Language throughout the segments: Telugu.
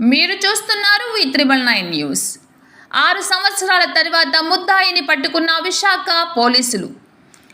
మీరు చూస్తున్నారు వి త్రిబల్ నైన్ న్యూస్. ఆరు సంవత్సరాల తర్వాత ముద్దాయిని పట్టుకున్న విశాఖ పోలీసులు.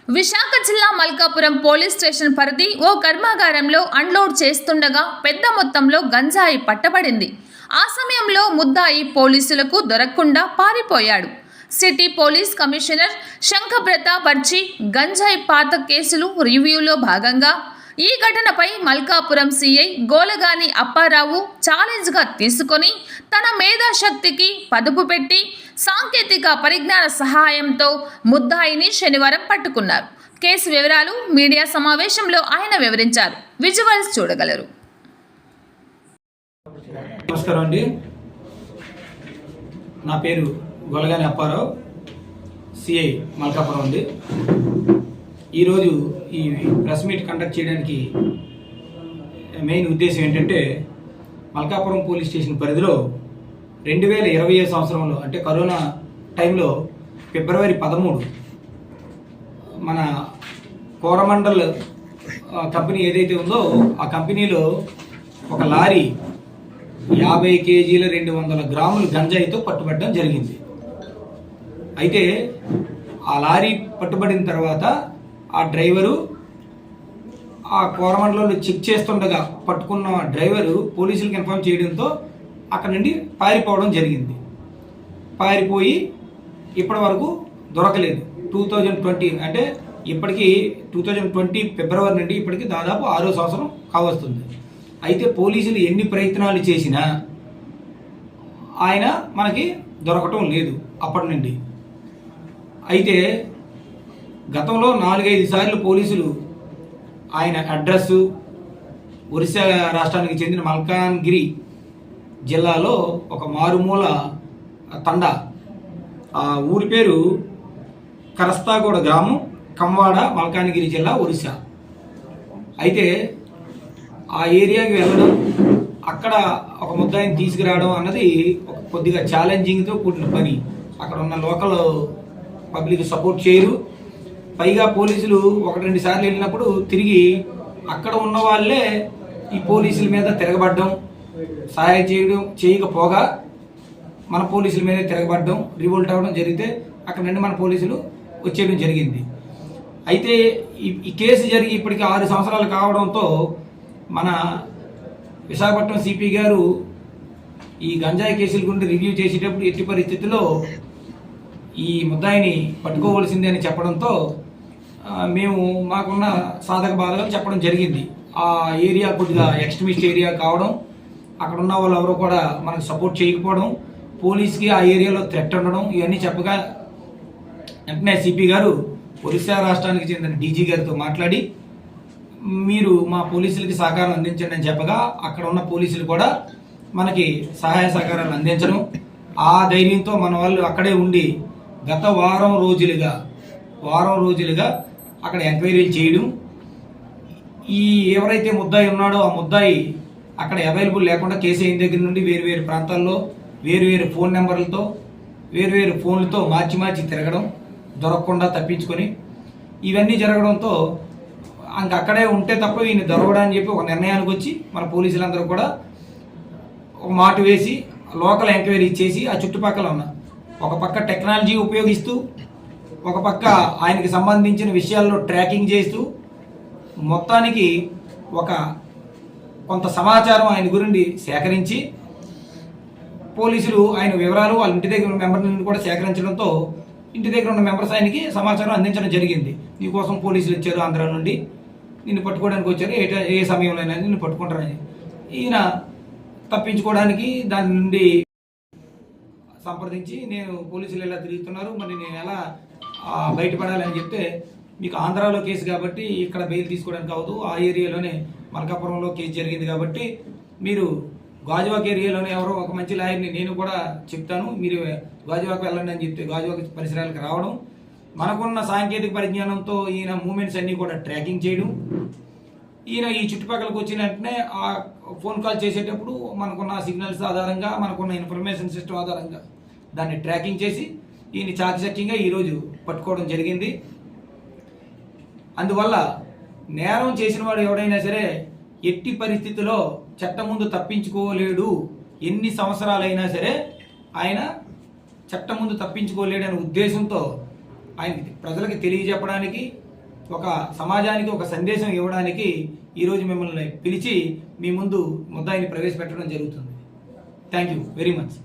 విశాఖ జిల్లా మల్కాపురం పోలీస్ స్టేషన్ పరిధి ఓ కర్మాగారంలో అన్లోడ్ చేస్తుండగా పెద్ద మొత్తంలో గంజాయి పట్టబడింది. ఆ సమయంలో ముద్దాయి పోలీసులకు దొరకకుండా పారిపోయాడు. City police commissioner Shankhabrata Barchi గంజాయి పాత కేసులు రివ్యూలో భాగంగా ఈ ఘటనపై మల్కాపురం సీఐ గోలగాని అప్పారావు ఛాలెంజ్గా తీసుకొని తన మేధాశక్తికి పదుపు పెట్టి సాంకేతిక పరిజ్ఞాన సహాయంతో ముద్దాయిని శనివారం పట్టుకున్నారు. కేసు వివరాలు మీడియా సమావేశంలో ఆయన వివరించారు. విజువల్స్ చూడగలరు. నమస్కారం అండి. నా పేరు గొలగాని అప్పారావు సిఐ మల్కాపురం అండి. ఈరోజు ఈ ప్రెస్ మీట్ కండక్ట్ చేయడానికి మెయిన్ ఉద్దేశం ఏంటంటే మల్కాపురం పోలీస్ స్టేషన్ పరిధిలో రెండు వేల ఇరవై సంవత్సరంలో అంటే కరోనా టైంలో ఫిబ్రవరి పదమూడు మన కోరమండల్ కంపెనీ ఏదైతే ఉందో ఆ కంపెనీలో ఒక లారీ యాభై కేజీల రెండు వందల గ్రాములు గంజాయితో పట్టుబడడం జరిగింది. అయితే ఆ లారీ పట్టుబడిన తర్వాత ఆ డ్రైవరు ఆ కోరమండలంలో చెక్ చేస్తుండగా పట్టుకున్న డ్రైవరు పోలీసులకు ఇన్ఫార్మ్ చేయడంతో అక్కడ నుండి పారిపోవడం జరిగింది. పారిపోయి ఇప్పటి వరకు దొరకలేదు. టూ థౌజండ్ ట్వంటీ అంటే ఇప్పటికీ టూ థౌజండ్ ట్వంటీ ఫిబ్రవరి నుండి ఇప్పటికి దాదాపు ఆరో సంవత్సరం కావస్తుంది. అయితే పోలీసులు ఎన్ని ప్రయత్నాలు చేసినా ఆయన మనకి దొరకటం లేదు అప్పటి నుండి. అయితే గతంలో నాలుగైదు సార్లు పోలీసులు ఆయన అడ్రస్సు ఒరిస్సా రాష్ట్రానికి చెందిన మల్కాన్గిరి జిల్లాలో ఒక మారుమూల తండా. ఆ ఊరి పేరు కరస్తాగూడ గ్రామం కంవాడ మల్కాన్గిరి జిల్లా ఒరిస్సా. అయితే ఆ ఏరియాకి వెళ్ళడం అక్కడ ఒక ముద్దాయిని తీసుకురావడం అన్నది కొద్దిగా ఛాలెంజింగ్తో కూడిన పని. అక్కడ ఉన్న లోకల్ పబ్లిక్ సపోర్ట్ చేయరు. పైగా పోలీసులు ఒకటి రెండు సార్లు వెళ్ళినప్పుడు తిరిగి అక్కడ ఉన్న వాళ్ళే ఈ పోలీసుల మీద తిరగబడ్డం సహాయం చేయడం చేయకపోగా మన పోలీసుల మీద తిరగబడ్డం రివోల్ట్ అవ్వడం జరిగితే అక్కడ నుండి మన పోలీసులు వచ్చేయడం జరిగింది. అయితే ఈ ఈ కేసు జరిగి ఇప్పటికి ఆరు సంవత్సరాలు కావడంతో మన విశాఖపట్నం సిపి గారు ఈ గంజాయి కేసుల గురించి రివ్యూ చేసేటప్పుడు ఎట్టి పరిస్థితుల్లో ఈ ముద్దాయిని పట్టుకోవలసిందే అని చెప్పడంతో మేము మాకున్న సాధక బాధలు చెప్పడం జరిగింది. ఆ ఏరియా కొద్దిగా ఎక్స్ట్రీమిస్ట్ ఏరియా కావడం అక్కడ ఉన్న వాళ్ళు ఎవరు కూడా మనకు సపోర్ట్ చేయకపోవడం పోలీస్కి ఆ ఏరియాలో థ్రెట్ ఉండడం ఇవన్నీ చెప్పగా వెంటనే సిపి గారు ఒరిస్సా రాష్ట్రానికి చెందిన డీజీ గారితో మాట్లాడి మీరు మా పోలీసులకి సహకారం అందించండి అని చెప్పగా అక్కడ ఉన్న పోలీసులు కూడా మనకి సహాయ సహకారాలు అందించడం. ఆ ధైర్యంతో మన వాళ్ళు అక్కడే ఉండి గత వారం రోజులుగా వారం రోజులుగా అక్కడ ఎంక్వైరీలు చేయడం. ఈ ఎవరైతే ముద్దాయి ఉన్నాడో ఆ ముద్దాయి అక్కడ అవైలబుల్ లేకుండా కేసీఐ దగ్గర నుండి వేరు వేరు ప్రాంతాల్లో వేరు వేరు ఫోన్ నెంబర్లతో వేరు వేరు ఫోన్లతో మార్చి మార్చి తిరగడం దొరకకుండా తప్పించుకొని ఇవన్నీ జరగడంతో ఇంక అక్కడే ఉంటే తప్ప ఈయన దొరకడం అని చెప్పి ఒక నిర్ణయానికి వచ్చి మన పోలీసులందరూ కూడా ఒక మాట వేసి లోకల్ ఎంక్వైరీ చేసి ఆ చుట్టుపక్కల ఉన్న ఒక పక్క టెక్నాలజీ ఉపయోగిస్తూ ఒక పక్క ఆయనకి సంబంధించిన విషయాల్లో ట్రాకింగ్ చేస్తూ మొత్తానికి ఒక కొంత సమాచారం ఆయన గురించి సేకరించి పోలీసులు ఆయన వివరాలు వాళ్ళ ఇంటి దగ్గర ఉన్న మెంబర్ నుండి కూడా సేకరించడంతో ఇంటి దగ్గర ఉన్న మెంబర్స్ ఆయనకి సమాచారం అందించడం జరిగింది. నీకోసం పోలీసులు ఇచ్చారు ఆంధ్ర నుండి. నిన్ను పట్టుకోవడానికి వచ్చారు. ఏ ఏ సమయంలో నిన్ను పట్టుకుంటారని. ఈయన తప్పించుకోవడానికి దాని నుండి సంప్రదించి నేను పోలీసులు ఎలా తిరుగుతున్నారు మరి నేను ఎలా బయటపడాలని చెప్తే మీకు ఆంధ్రాలో కేసు కాబట్టి ఇక్కడ బెయిల్ తీసుకోవడానికి అవదు ఆ ఏరియాలోనే మల్కాపురంలో కేసు జరిగింది కాబట్టి మీరు గాజువాక్ ఏరియాలోనే ఎవరో ఒక మంచి లాయర్ని నేను కూడా చెప్తాను. మీరు గాజువాక్ వెళ్ళండి అని చెప్తే గాజువాక్ పరిసరాలకు రావడం. మనకున్న సాంకేతిక పరిజ్ఞానంతో ఈయన మూమెంట్స్ అన్నీ కూడా ట్రాకింగ్ చేయడం. ఈయన ఈ చుట్టుపక్కలకు వచ్చిన వెంటనే ఆ ఫోన్ కాల్ చేసేటప్పుడు మనకున్న సిగ్నల్స్ ఆధారంగా మనకున్న ఇన్ఫర్మేషన్ సిస్టమ్ ఆధారంగా దాన్ని ట్రాకింగ్ చేసి ఈయన చాకచక్యంగా ఈరోజు పట్టుకోవడం జరిగింది. అందువల్ల నేరం చేసిన వాడు ఎవడైనా సరే ఎట్టి పరిస్థితిలో చట్టం ముందు తప్పించుకోలేడు. ఎన్ని సంవత్సరాలైనా సరే ఆయన చట్టం ముందు తప్పించుకోలేడనే ఉద్దేశంతో ఆయన ప్రజలకు తెలియజెప్పడానికి ఒక సమాజానికి ఒక సందేశం ఇవ్వడానికి ఈరోజు మిమ్మల్ని పిలిచి మీ ముందు ముద్దాయిని ప్రవేశపెట్టడం జరుగుతుంది. Thank you very much